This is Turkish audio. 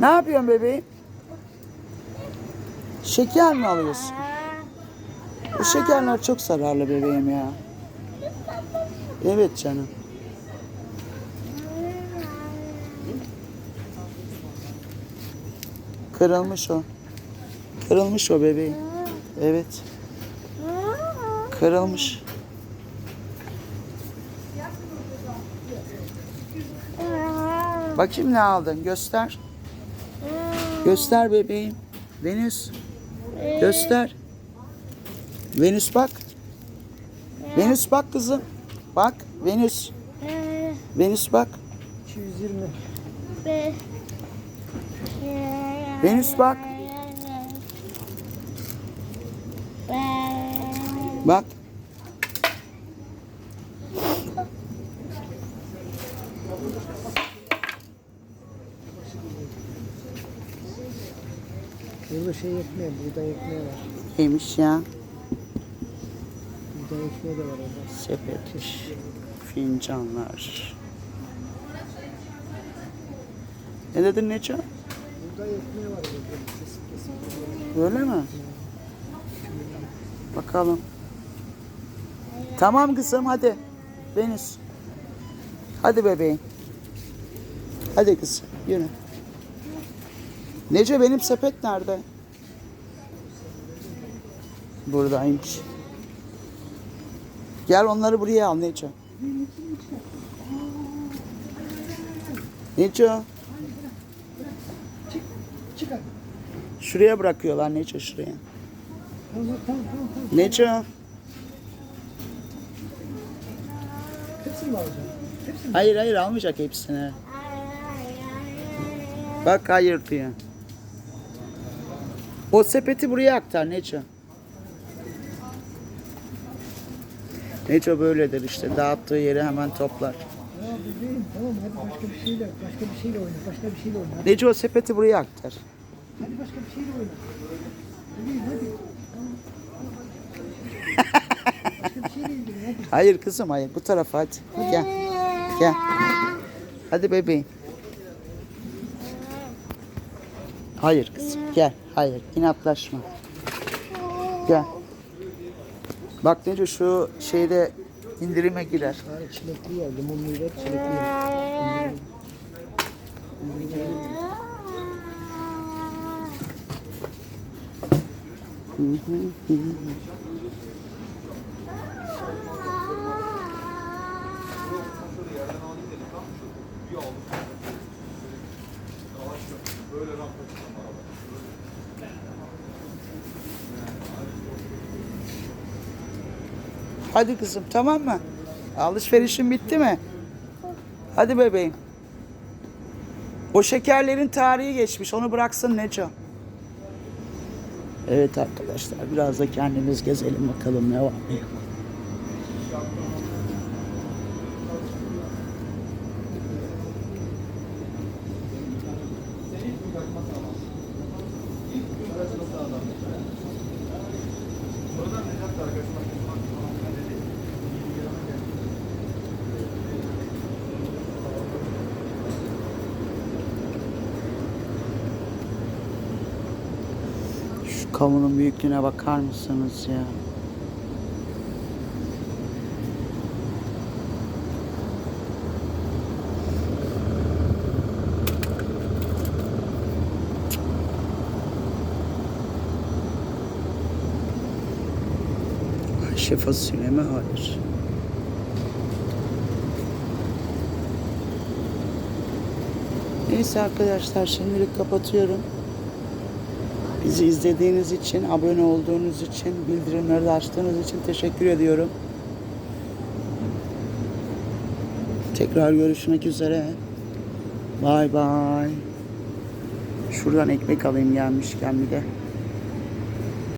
Ne yapıyorsun bebeğim? Şeker mi alıyorsun? Bu şekerler çok zararlı bebeğim ya. Evet canım. Kırılmış o. Kırılmış o bebeğim. Evet. Kırılmış. Bakayım ne aldın? Göster. Göster bebeğim. Venüs. Göster. Venüs bak. Venüs bak kızım. Bak. Venüs. Venüs bak. 220. Venüs bak. Bak. Burada şey ekmeği, buğday ekmeği var. Neymiş ya? Buğday ekmeği de var orada. Sepet. Fincanlar. Ne dedin Neco? Buğday ekmeği var orada. Kesip kesip. Öyle mi? Bakalım. Tamam kızım hadi. Venüs. Hadi bebeğim. Hadi kızım yürü. Nece benim sepet nerede? Buradaymış. Gel onları buraya al. Neco. Çıkar. Şuraya bırakıyorlar Neco şuraya. Neco. Hepsini mi alacaksın? Hepsini? Hayır hayır almayacak hepsini. Bak hayır diyor. O sepeti buraya aktar Neco. Neco böyledir işte dağıttığı yeri hemen toplar. Bebeğim tamam hadi başka bir şeyle, başka bir şeyle oyna, başka bir şeyle oyna. Hadi, Neco sepeti buraya aktar. hadi başka bir şeyle oyna. Bebeğim hadi. Başka bir şeyle ilgilen hadi. Hayır kızım hayır bu tarafa hadi. Gel. Gel. Hadi bebeğim. Hayır kızım gel. Hayır inatlaşma. Gel. Bak Neco şu şeyde indirime girer. Çilekli yer, limonlu yer, çilekli yer. Hadi kızım tamam mı? Alışverişin bitti mi? Hadi bebeğim. O şekerlerin tarihi geçmiş. Onu bıraksın Neco. Evet arkadaşlar biraz da kendimiz gezelim bakalım ne var ne yok. Şu kavunun büyüklüğüne bakar mısınız ya? Ayşe fasulye mi? Hayır. Neyse arkadaşlar şimdilik kapatıyorum. Bizi izlediğiniz için, abone olduğunuz için, bildirimleri açtığınız için teşekkür ediyorum. Tekrar görüşmek üzere. Bay bay. Şuradan ekmek alayım gelmişken bir de.